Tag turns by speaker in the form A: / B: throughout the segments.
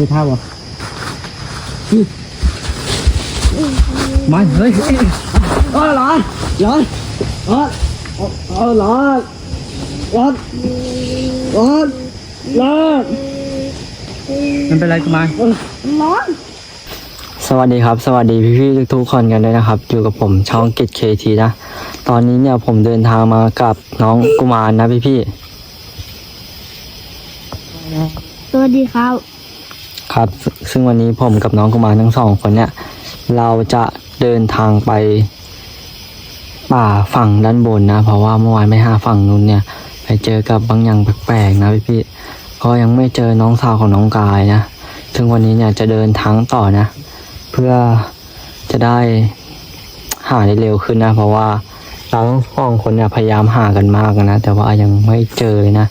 A: ดูท่าบ่มันเฮ้ยเออร้อนร้อนร้อนเออร้อนร้อนร้อนร้อนมันเป็นไรกุมาร้อน
B: สวัสดีครับ สวัสดีพี่ๆทุกคนกันด้วยนะครับ อยู่กับผมช่องกิจเคทีนะ ตอนนี้เนี่ยผมเดินทางมากับน้องกุมารนะพี่พี่
C: สวัสดีครับ
B: ครับ ซึ่งวันนี้ผมกับน้องกุมารทั้งสองคนเนี่ย เราจะเดินทางไปป่าฝั่งด้านบนนะ เพราะว่าเมื่อวานไม่หาฝั่งนู้นเนี่ย ไปเจอกับบางอย่างแปลกๆนะพี่ๆก็ยังไม่เจอน้องสาวของน้องกายนะซึ่งวันนี้เนี่ยจะเดินทางต่อนะ เพื่อจะได้หาได้เร็วขึ้นนะ เพราะว่าเราทั้งสองคนเนี่ยพยายามหากันมากนะ แต่ว่ายังไม่เจอเลยนะ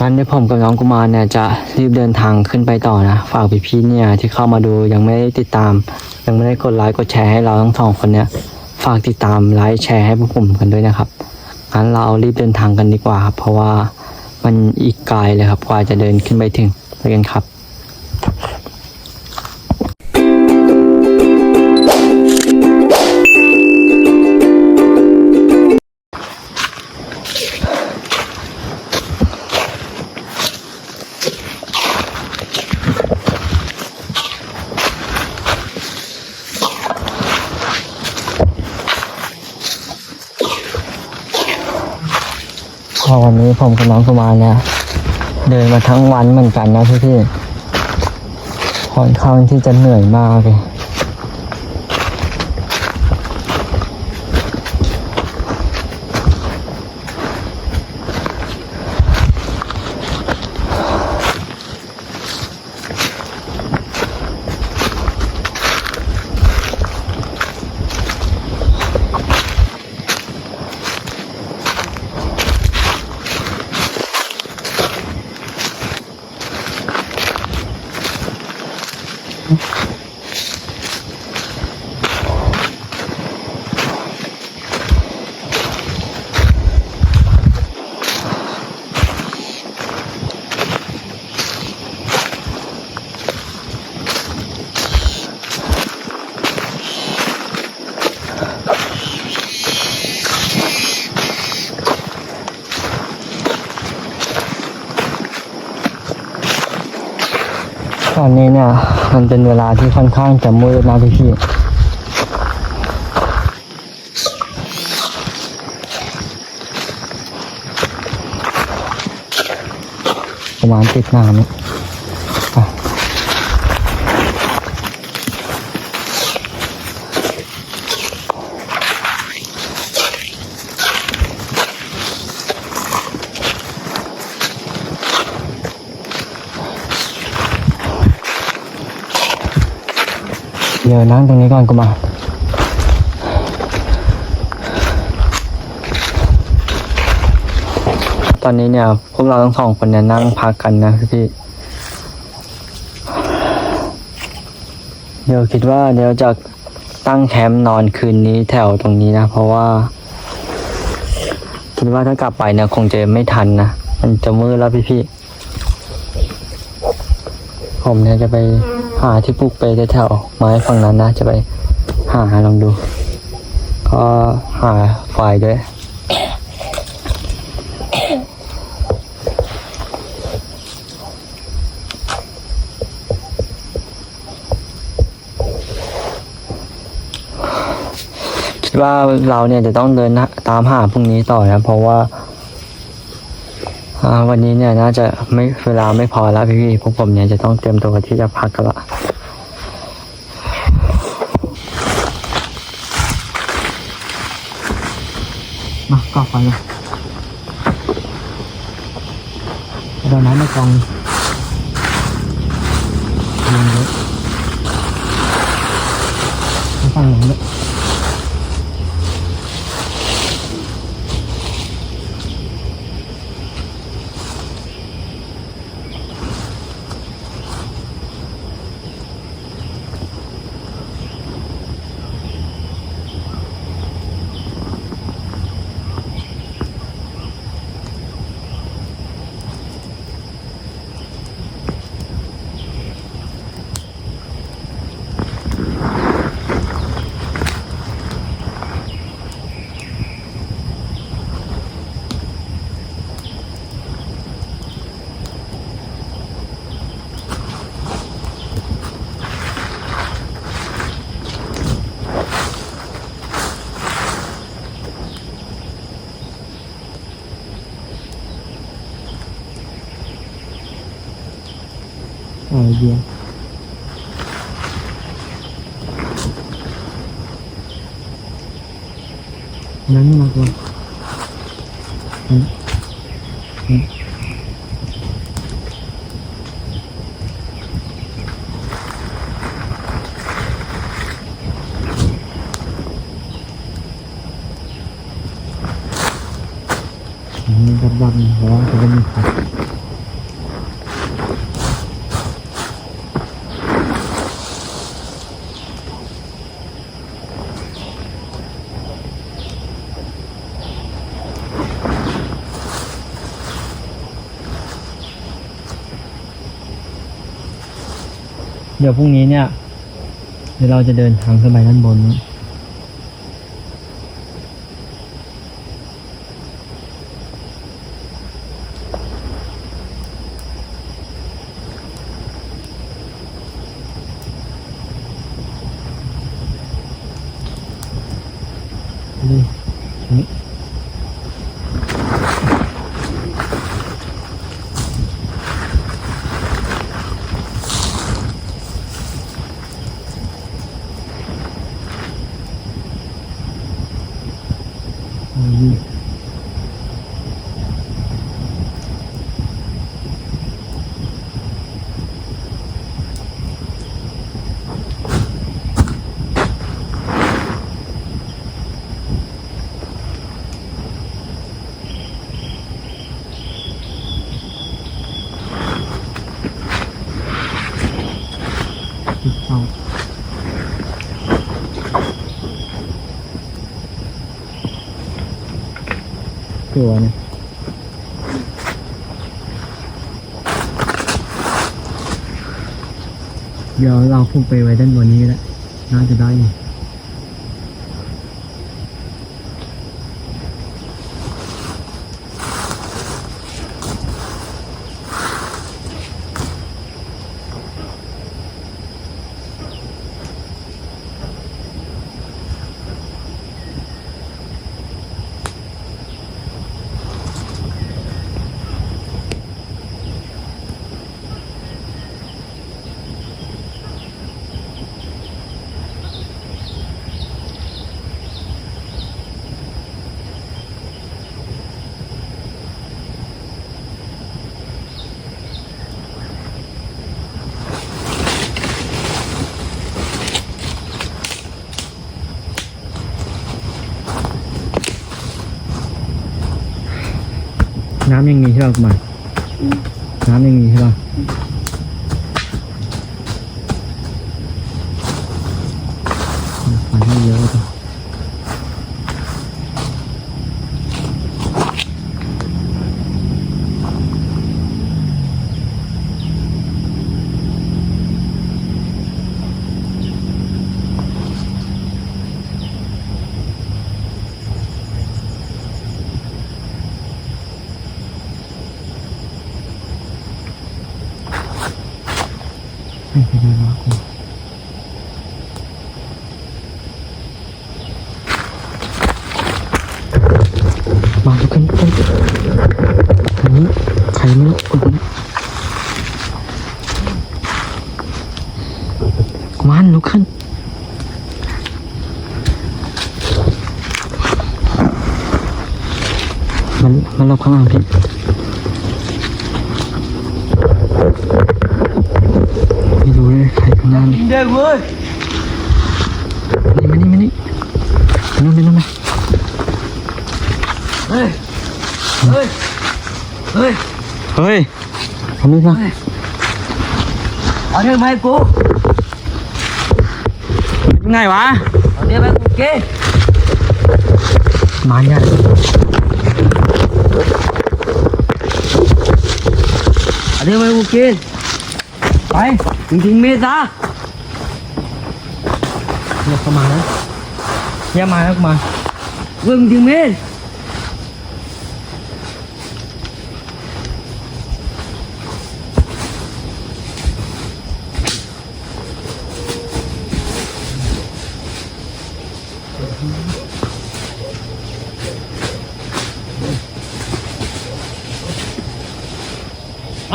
B: งั้นเดี๋ยวผมกับน้องกุมารเนี่ยจะรีบเดินทางขึ้นไปต่อนะ ฝากพี่ๆเนี่ยที่เข้ามาดูยังไม่ได้ติดตาม ยังไม่ได้กดไลค์กดแชร์ให้เราทั้งสองคนเนี่ย ฝากติดตามไลค์แชร์ให้พวกผมกันด้วยนะครับงั้นเรารีบเดินทางกันดีกว่าครับเพราะว่ามันอีกไกลเลยครับกว่าจะเดินขึ้นไปถึงไปกันครับ นี้ผมกับน้องกุมารเนี่ยเดินมาทั้งวันเหมือนกันนะพี่พี่ค่อนข้างที่จะเหนื่อยมากเลย ตอนนี้เนี่ย มันเป็นเวลาที่ค่อนข้างจะมืดนะพี่พี่ประมาณติดน้ำ เดี๋ยวนั่งตรงนี้ก่อนกูมาตอนนี้เนี่ย พวกเราทั้งสองคนเนี่ยนั่งพักกันนะพี่เดี๋ยวคิดว่าเดี๋ยวจะตั้งแคมป์นอนคืนนี้แถวตรงนี้นะ เพราะว่า คิดว่าถ้ากลับไปเนี่ยคงจะไม่ทันนะ มันจะมืดแล้วพี่ๆผมเนี่ยจะไป หาที่ปลูกเปแถวๆไม้ฝั่งนั้นนะจะไปหาลองดู ก็หาไฟด้วย คิดว่าเราเนี่ยจะต้องเดินตามหาพรุ่งนี้ต่อนะ เพราะว่า วันนี้เนี่ยน่าจะไม่เวลาไม่พอแล้วพี่ๆพวกผมเนี่ยจะต้องเตรียมตัวที่จะพักกันละมาก่อไฟเลยเดี๋ยวน้ำในกองเย็นเลยไม่ฟังหนังเลย อ๋อเยี่ยมนั่นมากกว่าอืมอืมอันนี้ดับดับเพราะว่าจะเป็นครับ เดี๋ยวพรุ่งนี้เนี่ย เดี๋ยวเราจะเดินทางขึ้นไปด้านบนนี้นี่นี่นี่ติดเสา ตัวเนี่ยเดี๋ยวเราพุ่งไปไว้ด้านบนนี้แล้วน่าจะได้ น้ำยังมีใช่ป่ะคุณหมายน้ำยังมีใช่ป่ะฝันให้เยอะจ้ะไม่เป็นไรหรอกคุณมาลุกขึ้นลุกขึ้นทางนี้ใครไม่รู้คนนี้ มันลุกขึ้น มันมันหลบข้างหลังพี่ไม่รู้เลยใครข้างหน้านี่
A: เด็กเว้ย
B: มานี่มานี่มานี่มานู่นไปนู่นไป
A: เฮ้ย เฮ้ย เฮ้ย
B: เฮ้ยทำนี่มา
A: เอาเรื่องมาให้กู
B: เป็นไงวะ
A: เอาเรื่องมาให้กูกิน
B: มาเนี่ย
A: เอาเรื่องมาให้กูกินไปจริงๆมีดซะ
B: เนี่ยเข้ามาแล้วเนี่ยมาแล้วกูมา
A: เรื่องจริงมีดไป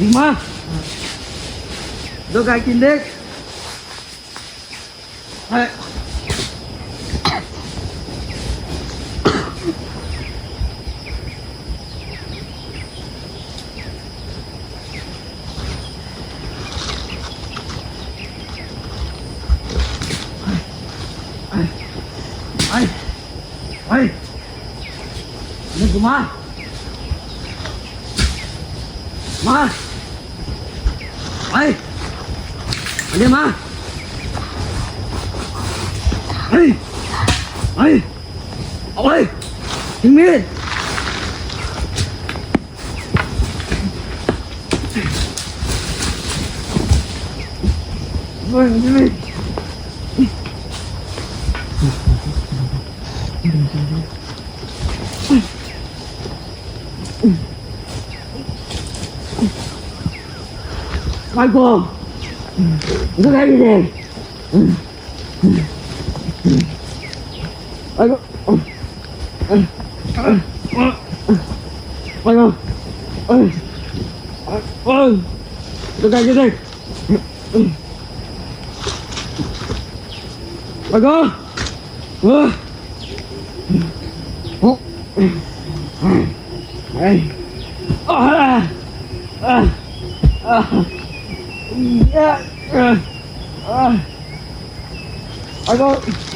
A: ยิงมาดูไก่กินเด็กเฮ้ยไอ้ไอ้ไอ้นี่กูมา มาไปอันนี้มา ไปไปเอาไปทิ้งมีดเฮ้ยทิ้งมีดไปก่อนดูไก่กินเด็กไปก่อนไปก่อนเอ้ยเอ้ยดูไก่กินเด็กไปก่อนเออ โอ้ไอ้อ่าอ่าอ่า Yeah. Uh, uh, I go. Ah, ah, ah,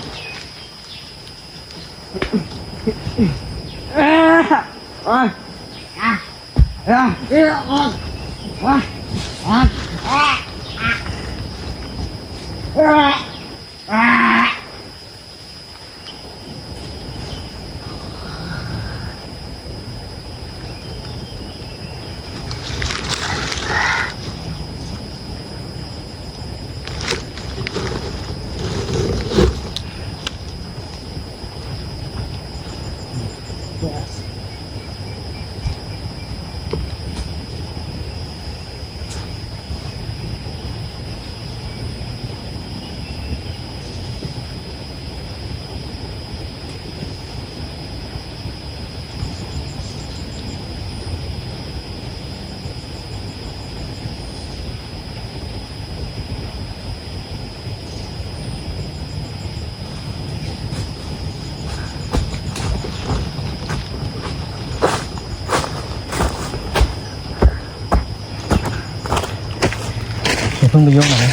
A: ah,
B: อย่าเพิ่งไปยุ่งกับมัน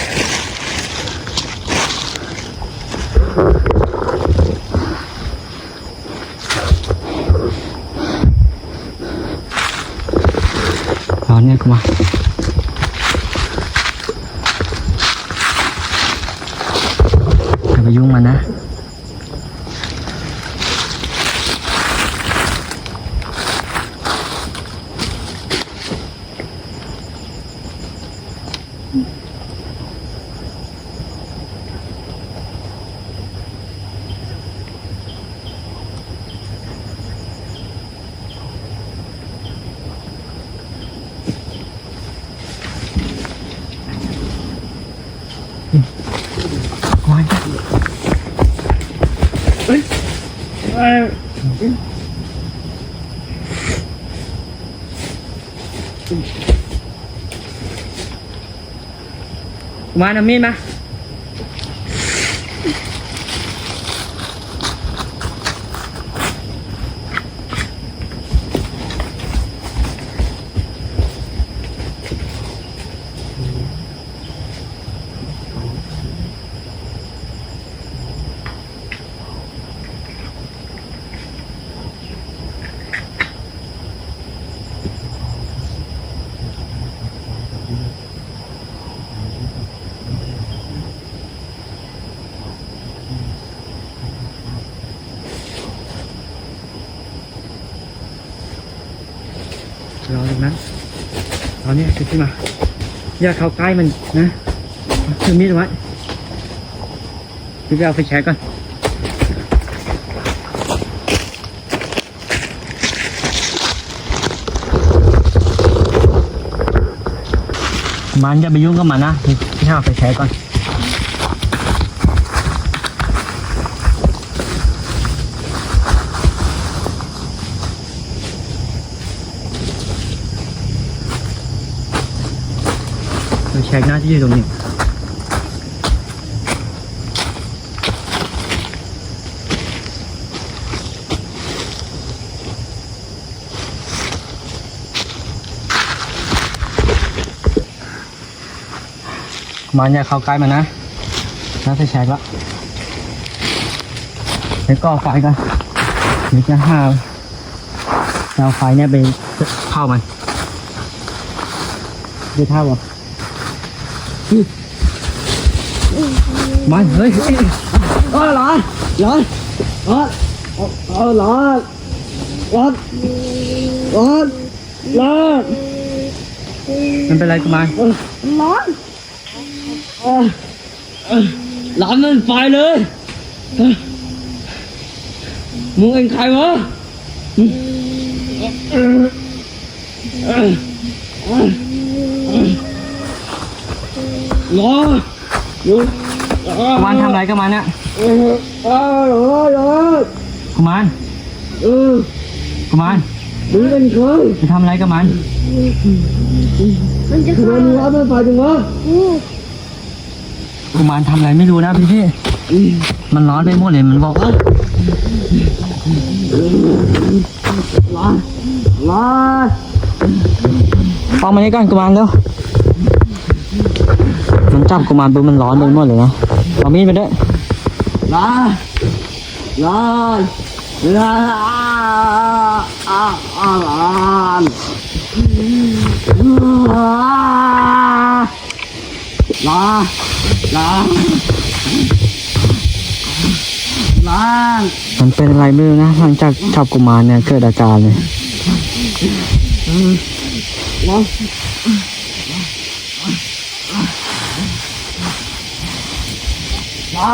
B: ร้อนเนี่ยกูมาอย่าไปยุ่งมันนะ ร้อนจ้ะ
A: มานำมีดมา ตอนนี้ขึ้นมา อย่าเข้าใกล้มันนะถือมีดไว้พี่ไปเอาไฟแช็กก่อน
B: มันจะไปยุ่งกับมันนะพี่พี่หาไปแช้ก่อน แช็กน่าจะอยู่ตรงนี้ มันอย่าเข้าใกล้มันนะน่าจะแช็กแล้วเดี๋ยวก่อไฟกันเดี๋ยวจะห้าจะเอาไฟเนี่ยไปเข้ามันดูท่าบ่ มันเฮ้ยเฮ้ย
A: เออหลานหลานเออเอาเอาหลานหลานหลานหลาน
B: มันเป็นไรกุมาร
A: เออหลานเออเออหลานมันไปเลยเออมึงเป็นใครวะเออเออ เออเออรออยู่
B: กุมารทำอะไรกับมันเนี่ย
A: เออเออเออเออ
B: กุมาร
A: เออ
B: กุมาร
A: มึงเป็นใคร
B: จะทำอะไรกับมัน
C: มันจะ
A: ทำไม
C: ฆ่า
A: มึงรับมันไปจังวะ
C: กู
B: กุมารทำอะไรไม่รู้นะพี่พี่มันร้อนไปหมดเลยมันบอกว่า
A: ลาลา
B: เอามานี่ก่อนกุมารเร็ว มันจับกุมารปุ๊บมันร้อนไปหมดเลยนะเอามีดไปด้วย
A: ลาลาลาอาอาลานลาลาลา
B: มันเป็นอะไรไม่รู้นะหลังจากจับกุมารเนี่ยเกิดอาการเลยรมันทำอน อะ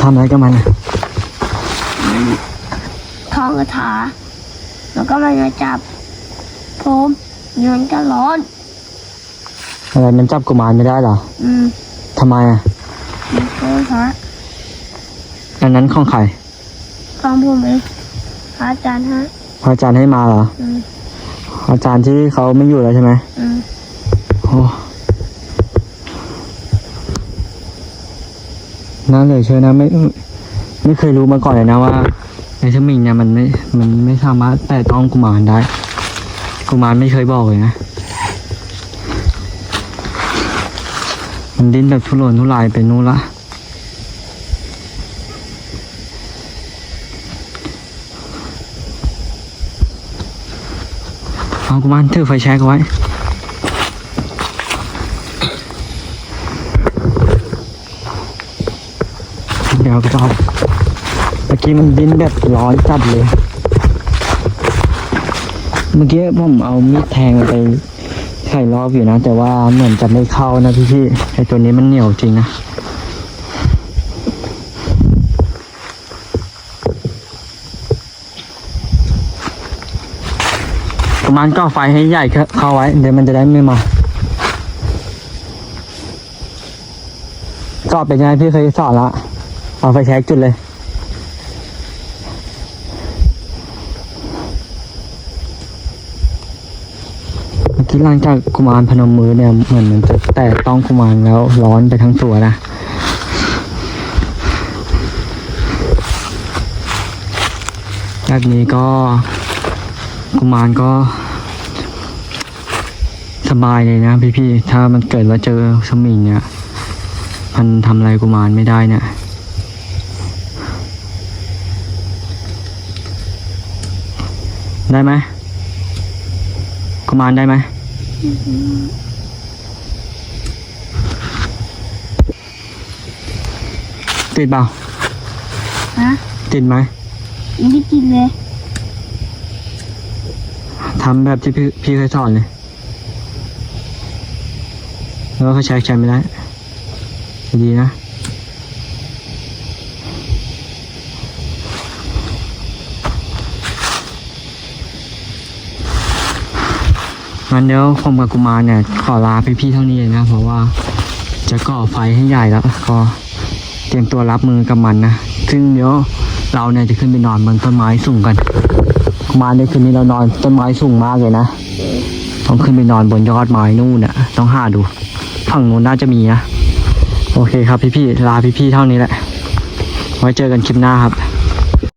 C: ท้องกระ ถาแล้วก็มันมาจับผมเงินก็ร้อน
B: อะไรมันจับกุมารไม่ได้เหรอ
C: อืม
B: ทำไมอะ
C: มันโกงพระ
B: อันนั้นของใคร
C: ฟังผมเองพระอาจารย์ฮะ
B: พระอาจารย์ให้มาเหรอ
C: อืม
B: อาจารย์ที่เขาไม่อยู่แล้วใช่ไหม
C: อืม
B: โอ้น่าเหลยเชื่อนะไม่ไม่เคยรู้มาก่อนเลยนะว่า ไอ้สมิงเนี่ยมันไม่ มันไม่สามารถแตะต้องกุมารได้ กุมารไม่เคยบอกเลยนะ มันดิ้นแบบทุรนทุรายไปนู่นละเอากุมารถือไฟแช็กไว้เดี๋ยวก็เอา อกี้มันดิ้นแบบร้อนจัดเลย เมื่อกี้ผมเอามีดแทงไปไข่รอบอยู่นะ แต่ว่าเหมือนจะไม่เข้านะพี่พี่ๆไอตัวนี้มันเหนียวจริงนะประมาณก็ไฟให้ใหญ่เข้าไว้ เดี๋ยวมันจะได้ไม่มา ก็เป็นไงพี่เคยสอนละเอาไฟแช็กจุดเลย เมื่อกี้ หลังจากกุมารพนมมือเนี่ยเหมือนมันจะแตะต้องกุมารแล้วร้อนไปทั้งตัวนะแบบนี้ก็กุมารก็สบายเลยนะพี่ๆ ถ้ามันเกิดว่าเจอสมิงเนี่ย มันทำอะไรกุมารไม่ได้เนี่ย ได้ไหมกุมารได้ไหม ติดเปล่า
C: ฮะ
B: ติดไหม
C: ยังไม่กินเลย
B: ทำแบบที่พี่พี่เคยสอนเลยแล้วก็ใช้ใช้ไม่ได้ดีนะ งั้นเดี๋ยวผมกับกุมารเนี่ยขอลาพี่ๆเท่านี้เลยนะ เพราะว่าจะก่อไฟให้ใหญ่แล้วก็เตรียมตัวรับมือกับมันนะ ซึ่งเดี๋ยวเราเนี่ยจะขึ้นไปนอนบนต้นไม้สูงกัน กุมารในคืนนี้เรานอนต้นไม้สูงมากเลยนะ ต้องขึ้นไปนอนบนยอดไม้นู่นน่ะ ต้องหาดูฝั่งนู้นน่าจะมีนะ โอเคครับพี่ๆลาพี่ๆเท่านี้แหละ ไว้เจอกันคลิปหน้าครับ